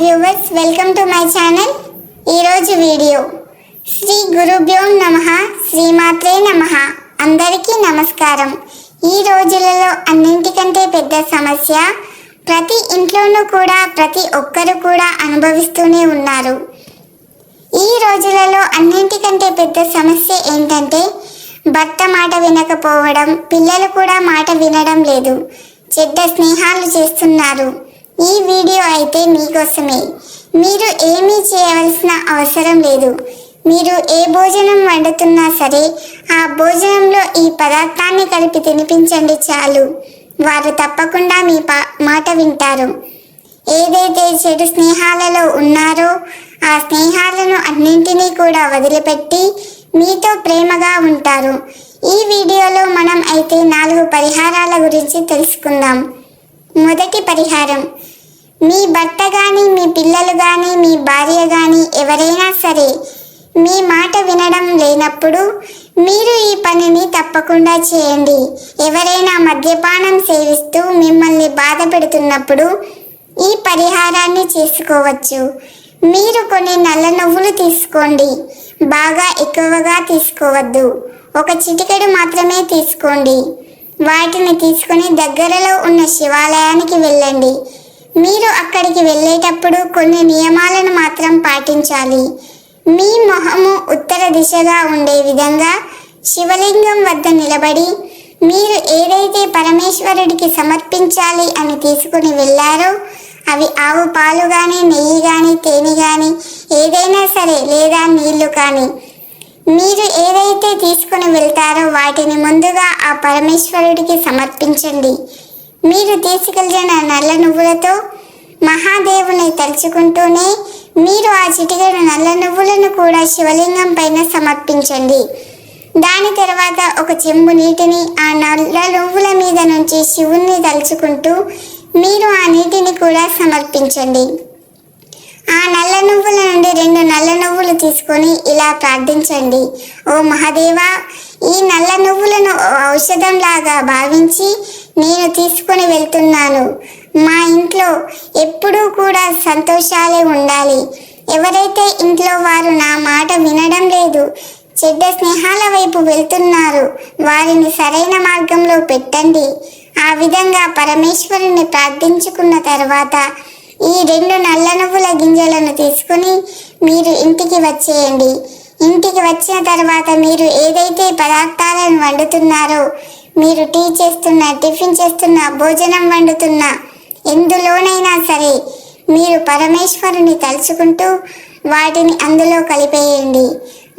Viewers welcome to my channel ఈరోజు video. Shri గురుభ్యో నమ శ్రీమాత్రే నమ. అందరికీ నమస్కారం. ఈ రోజులలో అన్నింటికంటే పెద్ద సమస్య ప్రతి ఇంట్లోనూ కూడా ప్రతి ఒక్కరు కూడా అనుభవిస్తూనే ఉన్నారు. ఈ రోజులలో అన్నింటికంటే పెద్ద సమస్య ఏంటంటే భర్త మాట వినకపోవడం పిల్లలు కూడా మాట వినడం లేదు. చెడ్డ స్నేహాలు చేస్తున్నారు. ఈ వీడియో అయితే మీకోసమే. మీరు ఏమీ చేయవలసిన అవసరం లేదు. మీరు ఏ భోజనం వండుతున్నా సరే ఆ భోజనంలో ఈ పదార్థాన్ని కలిపి తినిపించండి చాలు. వారు తప్పకుండా మీ పా మాట వింటారు. ఏదైతే చెడు స్నేహాలలో ఉన్నారో ఆ స్నేహాలను అన్నింటినీ కూడా వదిలిపెట్టి మీతో ప్రేమగా ఉంటారు. ఈ వీడియోలో మనం అయితే నాలుగు పరిహారాల గురించి తెలుసుకుందాం. మొదటి పరిహారం మీ భర్త కానీ మీ పిల్లలు కానీ మీ భార్య కానీ ఎవరైనా సరే మీ మాట వినడం లేనప్పుడు మీరు ఈ పనిని తప్పకుండా చేయండి. ఎవరైనా మద్యపానం సేవిస్తూ మిమ్మల్ని బాధ పెడుతున్నప్పుడు ఈ పరిహారాన్ని చేసుకోవచ్చు. మీరు కొన్ని నల్ల నువ్వులు తీసుకోండి. బాగా ఎక్కువగా తీసుకోవద్దు. ఒక చిటికెడు మాత్రమే తీసుకోండి. వాటిని తీసుకొని దగ్గరలో ఉన్న శివాలయానికి వెళ్ళండి. మీరు అక్కడికి వెళ్ళేటప్పుడు కొన్ని నియమాలను మాత్రం పాటించాలి. మీ మొహము ఉత్తర దిశగా ఉండే విధంగా శివలింగం వద్ద నిలబడి మీరు ఏదైతే పరమేశ్వరుడికి సమర్పించాలి అని తీసుకుని వెళ్ళారో అవి ఆవు పాలు కానీ నెయ్యి కానీ తేనె కానీ ఏదైనా సరే లేదా నీళ్ళు కానీ. మీరు ఏదైతే తీసుకుని వెళ్తారో వాటిని ముందుగా ఆ పరమేశ్వరుడికి సమర్పించండి. మీరు తీసుకెళ్ళిన నల్ల నువ్వులతో మహాదేవుని తలుచుకుంటూనే మీరు ఆ చిటికెడు నల్ల నువ్వులను కూడా శివలింగం పైన సమర్పించండి. దాని తర్వాత ఒక చెంబు నీటిని ఆ నల్ల నువ్వుల మీద నుంచి శివుణ్ణి తలుచుకుంటూ మీరు ఆ నీటిని కూడా సమర్పించండి. ఆ నల్ల నువ్వుల నుండి రెండు నల్ల నువ్వులు తీసుకొని ఇలా ప్రార్థించండి. ఓ మహాదేవా ఈ నల్ల నువ్వులను ఔషధంలాగా భావించి నేను తీసుకొని వెళ్తున్నాను. మా ఇంట్లో ఎప్పుడూ కూడా సంతోషాలే ఉండాలి. ఎవరైతే ఇంట్లో వారు నా మాట వినడం లేదు చెడ్డ స్నేహాల వైపు వెళ్తున్నారు వారిని సరైన మార్గంలో పెట్టండి. ఆ విధంగా పరమేశ్వరుని ప్రార్థించుకున్న తర్వాత ఈ రెండు నల్ల నువ్వుల గింజలను తీసుకుని మీరు ఇంటికి వచ్చేయండి. ఇంటికి వచ్చిన తర్వాత మీరు ఏదైతే పదార్థాలను వండుతున్నారో మీరు టీ చేస్తున్నా టిఫిన్ చేస్తున్నా భోజనం వండుతున్నా ఎందులోనైనా సరే మీరు పరమేశ్వరుని తలుచుకుంటూ వాటిని అందులో కలిపేయండి.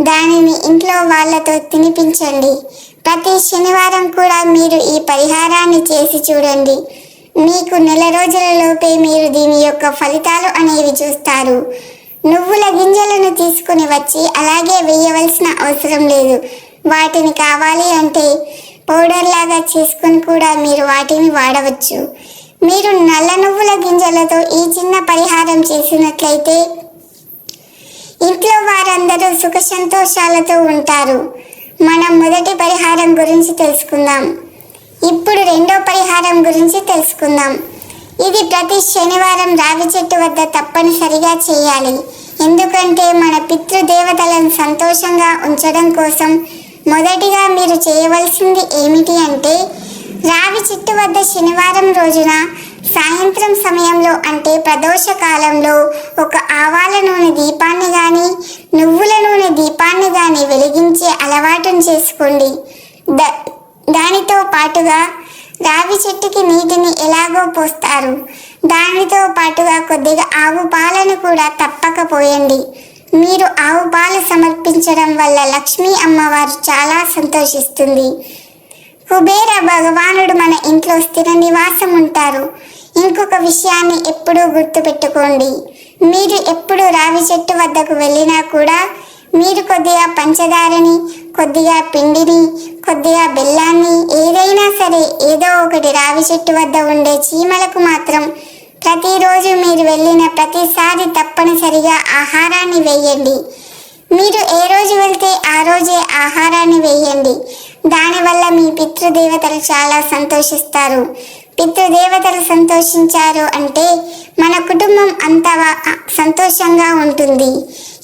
దానిని ఇంట్లో వాళ్ళతో తినిపించండి. ప్రతి శనివారం కూడా మీరు ఈ పరిహారాన్ని చేసి చూడండి. మీకు నెల రోజులలోపే మీరు దీని యొక్క ఫలితాలు అనేవి చూస్తారు. నువ్వుల గింజలను తీసుకుని వచ్చి అలాగే వేయవలసిన అవసరం లేదు. వాటిని కావాలి అంటే పౌడర్ లాగా చేసుకొని కూడా మీరు వాటిని వాడవచ్చు. మీరు నల్ల నువ్వుల గింజలతో ఈ చిన్న పరిహారం చేసినట్లయితే ఇంట్లో వారందరూ సుఖ సంతోషాలతో ఉంటారు. మనం మొదటి పరిహారం గురించి తెలుసుకుందాం. ఇప్పుడు రెండో పరిహారం గురించి తెలుసుకుందాం. ఇది ప్రతి శనివారం రావి చెట్టు వద్ద తప్పనిసరిగా చేయాలి. ఎందుకంటే మన పితృదేవతలను సంతోషంగా ఉంచడం కోసం మొదటిగా మీరు చేయవలసింది ఏమిటి అంటే రావి చెట్టు వద్ద శనివారం రోజున సాయంత్రం సమయంలో అంటే ప్రదోష కాలంలో ఒక ఆవాల నూనె దీపాన్ని కానీ నువ్వుల నూనె దీపాన్ని కానీ వెలిగించే అలవాటును చేసుకోండి. ద దానితో పాటుగా రావి చెట్టుకి నీటిని ఎలాగో పోస్తారు. దానితో పాటుగా కొద్దిగా ఆవు పాలను కూడా తప్పక పోయండి. మీరు ఆవు పాలు సమర్పించడం వల్ల లక్ష్మీ అమ్మవారు చాలా సంతోషిస్తుంది. కుబేర భగవానుడు మన ఇంట్లో స్థిర నివాసం ఉంటారు. ఇంకొక విషయాన్ని ఎప్పుడూ గుర్తుపెట్టుకోండి. మీరు ఎప్పుడు రావి చెట్టు వద్దకు వెళ్ళినా కూడా మీరు కొద్దిగా పంచదారని కొద్దిగా పిండిని కొద్దిగా బెల్లాన్ని ఏదైనా సరే ఏదో ఒకటి రావి చెట్టు వద్ద ఉండే చీమలకు మాత్రం ప్రతిరోజు మీరు వెళ్ళిన ప్రతిసారి తప్పనిసరిగా ఆహారాన్ని వేయండి. మీరు ఏ రోజు వెళ్తే ఆ రోజే ఆహారాన్ని వేయండి. దానివల్ల మీ పితృదేవతలు చాలా సంతోషిస్తారు. పితృదేవతలు సంతోషించారు అంటే మన కుటుంబం అంతా సంతోషంగా ఉంటుంది.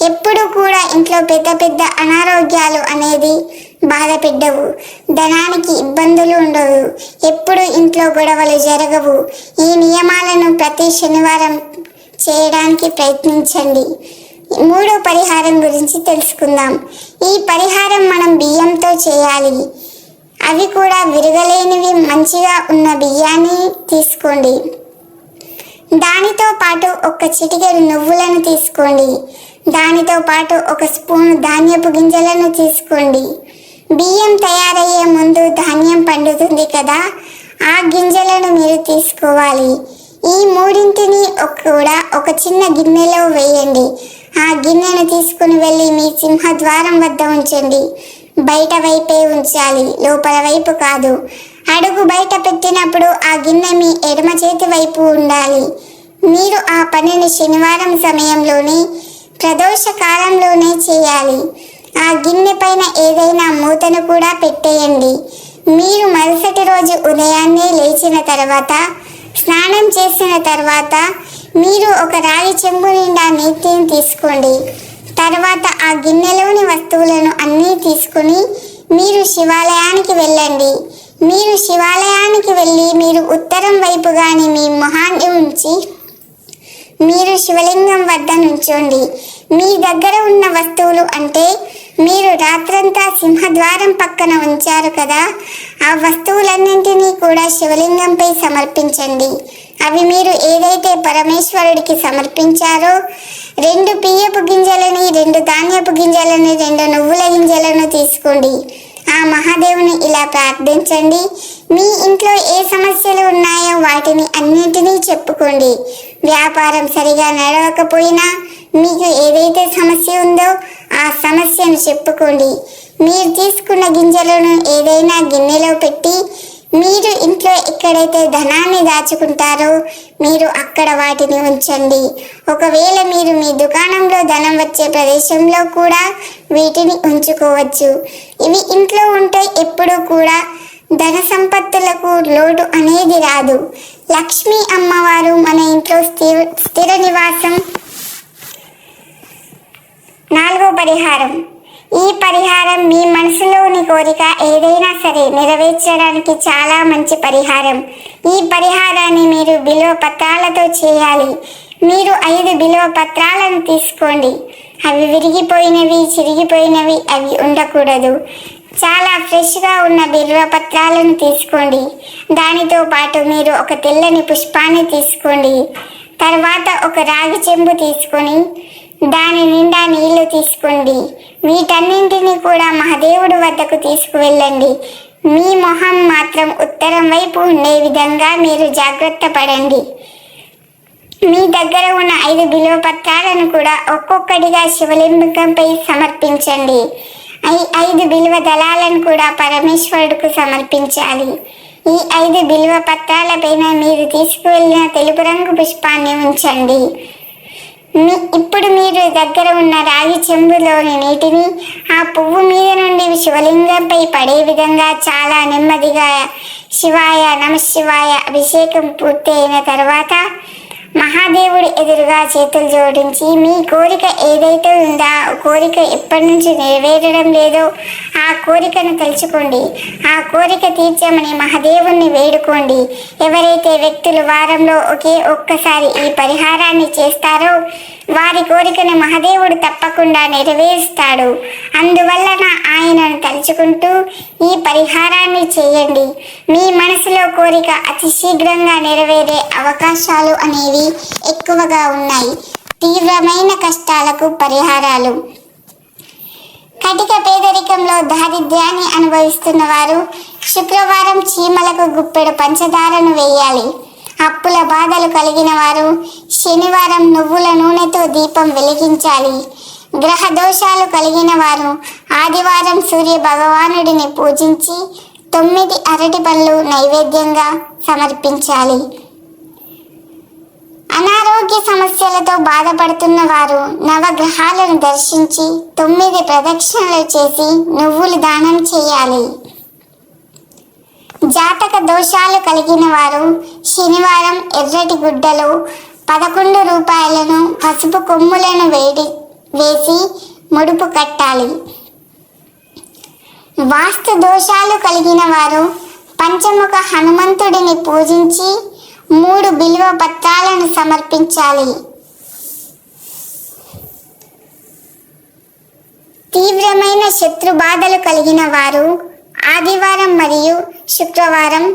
ఎప్పుడు కూడా ఇంట్లో పెద్ద పెద్ద అనారోగ్యాలు అనేది బాధ పెట్టవు ధనానికి ఇబ్బందులు ఉండవు. ఎప్పుడు ఇంట్లో గొడవలు జరగవు. ఈ నియమాలను ప్రతి శనివారం చేయడానికి ప్రయత్నించండి. మూడో పరిహారం గురించి తెలుసుకుందాం. ఈ పరిహారం మనం బియ్యంతో చేయాలి. అవి కూడా విరగలేనివి మంచిగా ఉన్న బియ్యాన్ని తీసుకోండి. దానితో పాటు ఒక చిటికెడు నువ్వులను తీసుకోండి. దానితో పాటు ఒక స్పూన్ ధాన్యపు గింజలను తీసుకోండి. బియ్యం తయారయ్యే ముందు ధాన్యం పండుతుంది కదా ఆ గింజలను మీరు తీసుకోవాలి. ఈ మూడింటిని కూడా ఒక చిన్న గిన్నెలో వేయండి. ఆ గిన్నెను తీసుకుని వెళ్ళి మీ సింహద్వారం వద్ద ఉంచండి. బయట వైపే ఉంచాలి లోపల వైపు కాదు. అడుగు బయట పెట్టినప్పుడు ఆ గిన్నె మీ ఎడమ చేతి వైపు ఉండాలి. మీరు ఆ పనిని శనివారం సమయంలోనే ప్రదోష కాలంలోనే చేయాలి. ఆ గిన్నె పైన ఏదైనా మూతను కూడా పెట్టేయండి. మీరు మరుసటి రోజు ఉదయాన్నే లేచిన తర్వాత స్నానం చేసిన తర్వాత మీరు ఒక రాగి చెంబు నిండా నీటిని తీసుకోండి. తర్వాత ఆ గిన్నెలోని వస్తువులను అన్నీ తీసుకుని మీరు శివాలయానికి వెళ్ళండి. మీరు శివాలయానికి వెళ్ళి మీరు ఉత్తరం వైపు కానీ మీ మొహాన్ని ఉంచి మీరు శివలింగం వద్ద నుంచోండి. మీ దగ్గర ఉన్న వస్తువులు అంటే మీరు రాత్రంతా సింహద్వారం పక్కన ఉంచారు కదా ఆ వస్తువులన్నింటినీ కూడా శివలింగంపై సమర్పించండి. అవి మీరు ఏదైతే పరమేశ్వరుడికి సమర్పించారో రెండు బియ్యపు గింజలని రెండు ధాన్యపు గింజలని రెండు నువ్వుల గింజలను తీసుకోండి. ఆ మహాదేవుని ఇలా ప్రార్థించండి. మీ ఇంట్లో ఏ సమస్యలు ఉన్నాయో వాటిని అన్నింటినీ చెప్పుకోండి. వ్యాపారం సరిగా నడవకపోయినా మీకు ఏదైతే సమస్య ఉందో ఆ సమస్యను చెప్పుకోండి. మీరు తీసుకున్న గింజలను ఏదైనా గిన్నెలో పెట్టి మీరు ఇంట్లో ఎక్కడైతే ధనాన్ని దాచుకుంటారో మీరు అక్కడ వాటిని ఉంచండి. ఒకవేళ మీరు మీ దుకాణంలో ధనం వచ్చే ప్రదేశంలో కూడా వీటిని ఉంచుకోవచ్చు. ఇవి ఇంట్లో ఉంటే ఎప్పుడూ కూడా ధన సంపత్తులకు లోటు అనేది రాదు. లక్ష్మీ అమ్మవారు మన ఇంట్లో స్థిర స్థిర నివాసం నాలుగో పరిహారం. ఈ పరిహారం మీ మనసులోని కోరిక ఏదైనా సరే నెరవేర్చడానికి చాలా మంచి పరిహారం. ఈ పరిహారాన్ని మీరు బిలువ పత్రాలతో చేయాలి. మీరు ఐదు బిలువ పత్రాలను తీసుకోండి. అవి విరిగిపోయినవి చిరిగిపోయినవి అవి ఉండకూడదు. చాలా ఫ్రెష్గా ఉన్న బిల్వ పత్రాలను తీసుకోండి. దానితో పాటు మీరు ఒక తెల్లని పుష్పాన్ని తీసుకోండి. తర్వాత ఒక రాగి చెంబు తీసుకొని దాని నిండా నీళ్ళు తీసుకోండి. వీటన్నింటినీ కూడా మహాదేవుడు వద్దకు తీసుకువెళ్ళండి. మీ మొహం మాత్రం ఉత్తరం వైపు ఉండే విధంగా మీరు జాగ్రత్త పడండి. మీ దగ్గర ఉన్న ఐదు బిలువ పత్రాలను కూడా ఒక్కొక్కటిగా శివలింగంపై సమర్పించండి. ఈ ఐదు బిలువ దళాలను కూడా పరమేశ్వరుడికి సమర్పించాలి. ఈ ఐదు బిలువ పత్రాలపైన మీరు తీసుకువెళ్ళిన తెలుపు రంగు పుష్పాన్ని ఉంచండి. ఇప్పుడు మీరు దగ్గర ఉన్న రాగి చెంబులోని నీటిని ఆ పువ్వు మీద నుండి శివలింగంపై పడే విధంగా చాలా నెమ్మదిగా శివాయ నమ శివాయ అభిషేకం పూర్తయిన తర్వాత మహాదేవుడి ఎదురుగా చేతులు జోడించి మీ కోరిక ఏదైతే ఉందో కోరిక ఎప్పటి నుంచి నెరవేరడం లేదో ఆ కోరికను తలుచుకోండి. ఆ కోరిక తీర్చమని మహాదేవుణ్ణి వేడుకోండి. ఎవరైతే వ్యక్తులు వారంలో ఒకే ఒక్కసారి ఈ పరిహారాన్ని చేస్తారో వారి కోరికను మహాదేవుడు తప్పకుండా నెరవేరుస్తాడు. అందువలన ఆయనను తలుచుకుంటూ ఈ పరిహారాన్ని చేయండి. మీ మనసులో కోరిక అతి శీఘ్రంగా నెరవేరే అవకాశాలు అనేవి ఎక్కువగా ఉన్నాయి. తీవ్రమైన కష్టాలకు పరిహారాలు. కటిక పేదరికంలో దారిద్ర్యాన్ని అనుభవిస్తున్న వారు శుక్రవారం చీమలకు గుప్పెడు పంచదారను వేయాలి. అప్పుల బాధలు కలిగిన వారు శనివారం నువ్వుల నూనెతో దీపం వెలిగించాలి. గ్రహ దోషాలు కలిగిన వారు ఆదివారం సూర్య భగవానుడిని పూజించి తొమ్మిది అరటి పళ్ళు నైవేద్యంగా సమర్పించాలి. అనారోగ్య సమస్యలతో బాధపడుతున్న వారు నవగ్రహాలను దర్శించి తొమ్మిది ప్రదక్షిణలు చేసి నువ్వులు దానం చేయాలి. జాతక దోషాలు కలిగిన వారు శనివారం ఎర్రటి గుడ్డలు పదకొండు రూపాయలను పసుపు కొమ్ములను వేడి వేసి ముడుపు కట్టాలి. వాస్తు దోషాలు కలిగిన వారు పంచముఖ హనుమంతుడిని పూజించి మూడు బిల్వ పత్రాలను సమర్పించాలి. తీవ్రమైన శత్రు బాధలు కలిగిన వారు ఆదివారం మరియు శుక్రవారం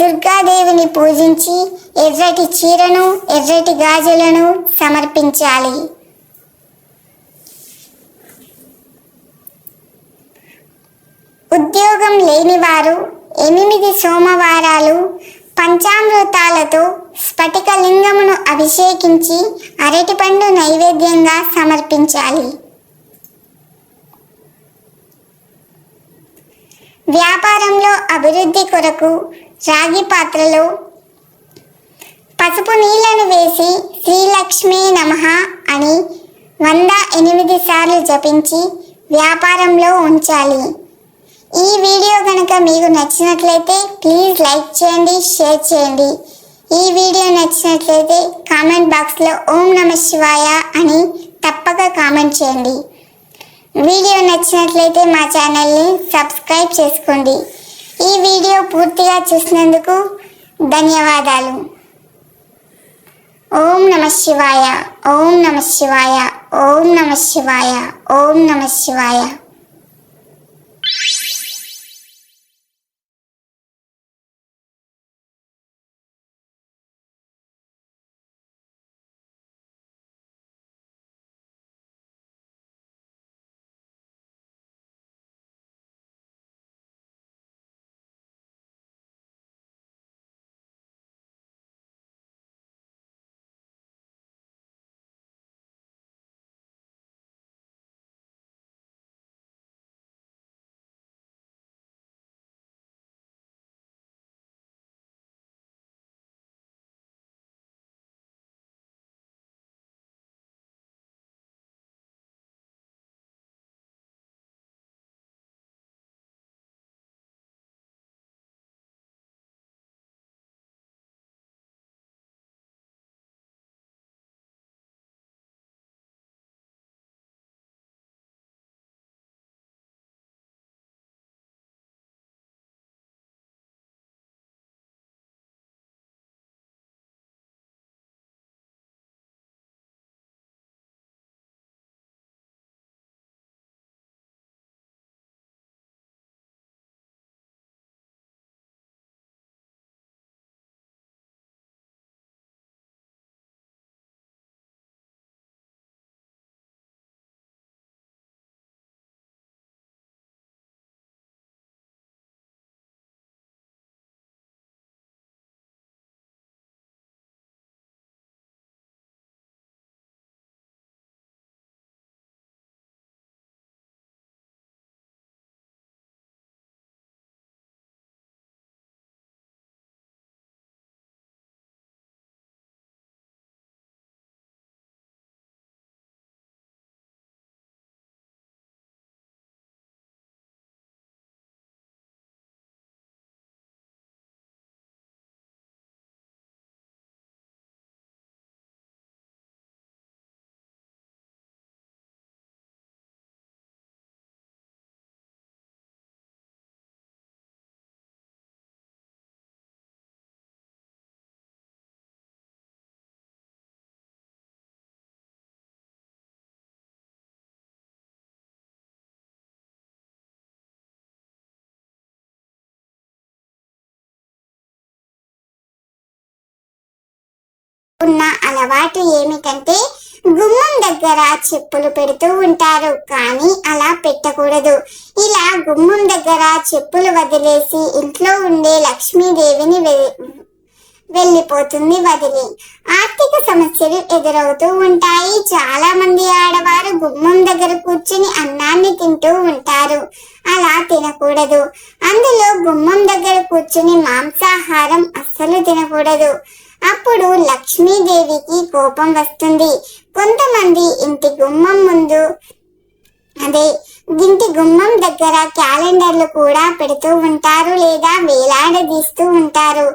దుర్గాదేవిని పూజించి ఎర్రటి చీరను ఎర్రటి గాజులను సమర్పించాలి. ఉద్యోగం లేనివారు ఎనిమిది సోమవారాలు పంచామృతాలతో స్ఫటిక లింగమును అభిషేకించి అరటిపండు నైవేద్యంగా సమర్పించాలి. వ్యాపారంలో అభివృద్ధి కొరకు రాగి పాత్రలో పసుపు నీళ్ళను వేసి శ్రీలక్ష్మీ నమః అని వంద ఎనిమిది సార్లు జపించి వ్యాపారంలో ఉంచాలి. ఈ వీడియో కనుక మీకు నచ్చినట్లయితే ప్లీజ్ లైక్ చేయండి షేర్ చేయండి. ఈ వీడియో నచ్చినట్లయితే కామెంట్ బాక్స్లో ఓం నమ శివాయ అని తప్పక కామెంట్ చేయండి. వీడియో నచ్చినట్లయితే మా ఛానల్ని సబ్స్క్రైబ్ చేసుకోండి. ఈ వీడియో పూర్తిగా చూసినందుకు ధన్యవాదాలు. ఓం నమ శివాయ ఓం నమ శివాయ ఓం నమ శివాయ ఓం నమ శివాయ. అలవాటు ఏమిటంటే గుమ్మం దగ్గర చెప్పులు పెడుతూ ఉంటారు కానీ అలా పెట్టకూడదు. ఇలా గుమ్మం దగ్గర చెప్పులు వదిలేసి ఇంట్లో ఉండే లక్ష్మీదేవిని వె- వెళ్ళిపోతుంది వదిలి. ఆర్థిక సమస్యలు ఎదురవుతూ ఉంటాయి. చాలా మంది ఆడవారు గుమ్మం దగ్గర కూర్చుని అన్నాన్ని తింటూ ఉంటారు. అలా తినకూడదు. అందులో గుమ్మం దగ్గర కూర్చుని మాంసాహారం అస్సలు తినకూడదు. అప్పుడు లక్ష్మీదేవికి కోపం వస్తుంది. కొంతమంది ఇంటి గుమ్మం ముందు అదే ఇంటి గుమ్మం దగ్గర క్యాలెండర్లు కూడా పెడుతూ ఉంటారు లేదా వేలాడదీస్తూ ఉంటారు.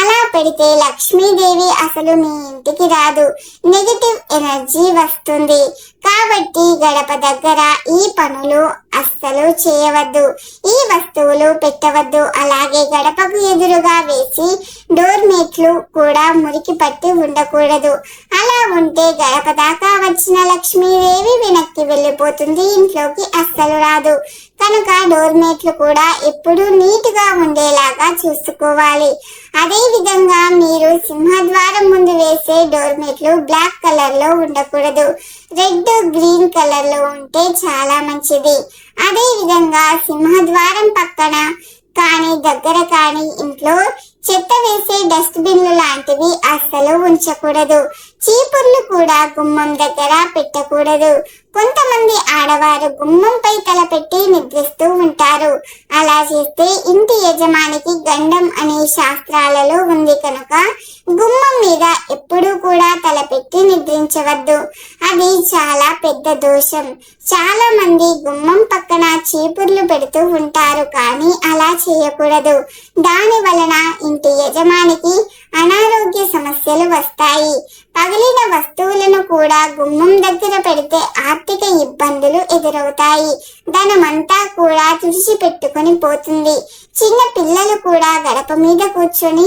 అలా పెడితే లక్ష్మీదేవి అసలు మీ ఇంటికి రాదు. నెగటివ్ ఎనర్జీ వస్తుంది. కాబట్టి గడప దగ్గర ఈ పనులు అస్సలు చేయవద్దు. ఈ వస్తువులు పెట్టవద్దు. అలాగే గడపకు ఎదురుగా వేసి డోర్ మేట్లు కూడా మురికి పట్టి ఉండకూడదు. అలా ఉంటే గడప దాకా వచ్చిన లక్ష్మీదేవి వెనక్కి వెళ్ళిపోతుంది. ఇంట్లోకి అస్సలు రాదు. కనుక డోర్ మేట్లు కూడా ఎప్పుడూ నీట్గా ఉండేలాగా చూసుకోవాలి. అదే విధంగా మీరు సింహద్వారం వేసే డోర్ మేట్లు బ్లాక్ కలర్లో ఉండకూడదు. రెడ్ గ్రీన్ కలర్లో ఉంటే చాలా మంచిది. అదే విధంగా సింహద్వారం పక్కన కానీ దగ్గర కానీ ఇంట్లో చెత్త వేసే డస్ట్బిన్లు లాంటివి అస్సలు ఉంచకూడదు. చీపుర్లు కూడా గుమ్మం దగ్గర పెట్టకూడదు. కొంతమంది ఆడవారు గుమ్మంపై తలపెట్టి నిద్రిస్తూ ఉంటారు. అలా చేస్తే ఇంటి యజమానికి గండం అనే శాస్త్రాలలో ఉంది కనుక గుమ్మం మీద ఎప్పుడూ కూడా తలపెట్టి నిద్రించవద్దు. అది చాలా పెద్ద దోషం. చాలా మంది గుమ్మం పక్కన చీపుర్లు పెడుతూ ఉంటారు కానీ అలా చేయకూడదు. దాని వలన ఇంటి యజమానికి అనారోగ్య సమస్యలు వస్తాయి. పగిలిన వస్తువులను కూడా గుమ్మం దగ్గర పెడితే ఆర్థిక ఇబ్బందులు ఎదురవుతాయి. ధనమంతా కూడా తుడిచి పెట్టుకుని పోతుంది. చిన్న పిల్లలు కూడా గడప మీద కూర్చొని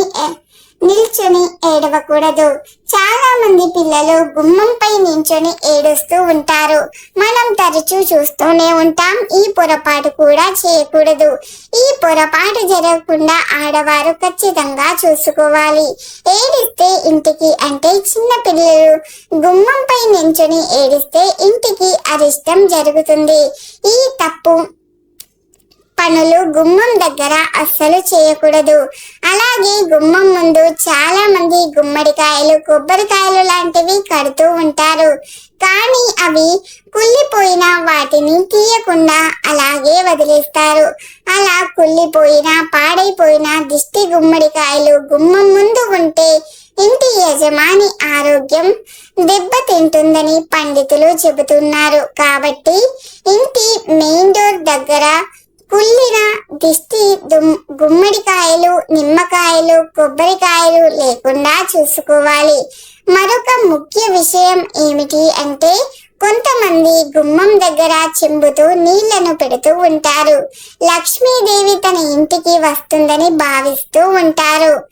నిల్చొని ఏడవకూడదు. చాలా మంది పిల్లలు గుమ్మంపై నించొని ఏడుస్తూ ఉంటారు. మనం తరచూ చూస్తూనే ఉంటాం. ఈ పొరపాటు కూడా చేయకూడదు. ఈ పొరపాటు జరగకుండా ఆడవారు ఖచ్చితంగా చూసుకోవాలి. ఏడిస్తే ఇంటికి అంటే చిన్న పిల్లలు గుమ్మంపై నించొని ఏడిస్తే ఇంటికి అరిష్టం జరుగుతుంది. ఈ తప్పు పనులు గుమ్మం దగ్గర అస్సలు చేయకూడదు. అలాగే గుమ్మం ముందు చాలా మంది గుమ్మడికాయలు కొబ్బరికాయలు లాంటివి కడుతూ ఉంటారు. కానీ అవి కుళ్ళిపోయిన వాటిని తీయకుండా అలాగే వదిలేస్తారు. అలా కుళ్ళిపోయిన పాడైపోయిన దిష్టి గుమ్మడికాయలు గుమ్మం ముందు ఉంటే ఇంటి యజమాని ఆరోగ్యం దెబ్బతింటుందని పండితులు చెబుతున్నారు. కాబట్టి ఇంటి మెయిన్ డోర్ దగ్గర కుళ్ళిన దిష్టి దుమ్- గుమ్మడికాయలు నిమ్మకాయలు కొబ్బరికాయలు లేకుండా చూసుకోవాలి. మరొక ముఖ్య విషయం ఏమిటి అంటే కొంతమంది గుమ్మం దగ్గర చెంబుతూ నీళ్ళను పెడుతూ ఉంటారు. లక్ష్మీదేవి తన ఇంటికి వస్తుందని భావిస్తూ ఉంటారు.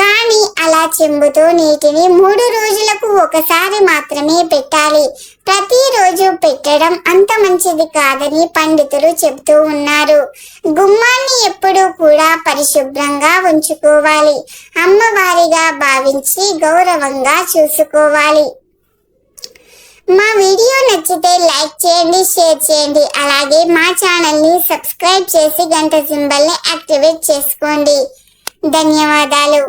కానీ అలా చెంబుతో నీటిని మూడు రోజులకు ఒకసారి మాత్రమే పెట్టాలి. ప్రతిరోజు పెట్టడం అంత మంచిది కాదని పండితులు చెబుతూ ఉన్నారు. గుమ్మాన్ని ఎప్పుడూ కూడా పరిశుభ్రంగా ఉంచుకోవాలి. అమ్మవారిగా భావించి గౌరవంగా చూసుకోవాలి. మా వీడియో నచ్చితే లైక్ చేయండి షేర్ చేయండి. అలాగే మా ఛానల్ని సబ్స్క్రైబ్ చేసి గంట సింబల్ని యాక్టివేట్ చేసుకోండి. ధన్యవాదాలు.